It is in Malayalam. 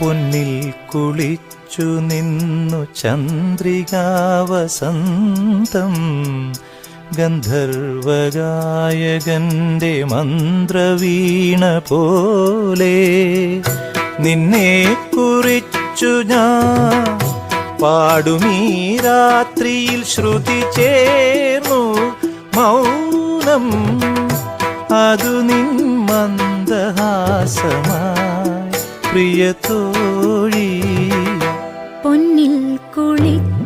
പൊന്നിൽ കുളിച്ചു നിന്നു ചന്ദ്രികാവസന്തം. ഗന്ധർവഗായകന്റെ മന്ത്രവീണ പോലെ നിന്നെ കുറിച്ചു ഞാൻ പാടുമീ രാത്രിയിൽ ശ്രുതി ചേർന്നു മൗനം. അതു നിൻ മന്ദഹാസമായി പ്രിയ തോഴി പൊന്നിൽ ചന്ദ്ര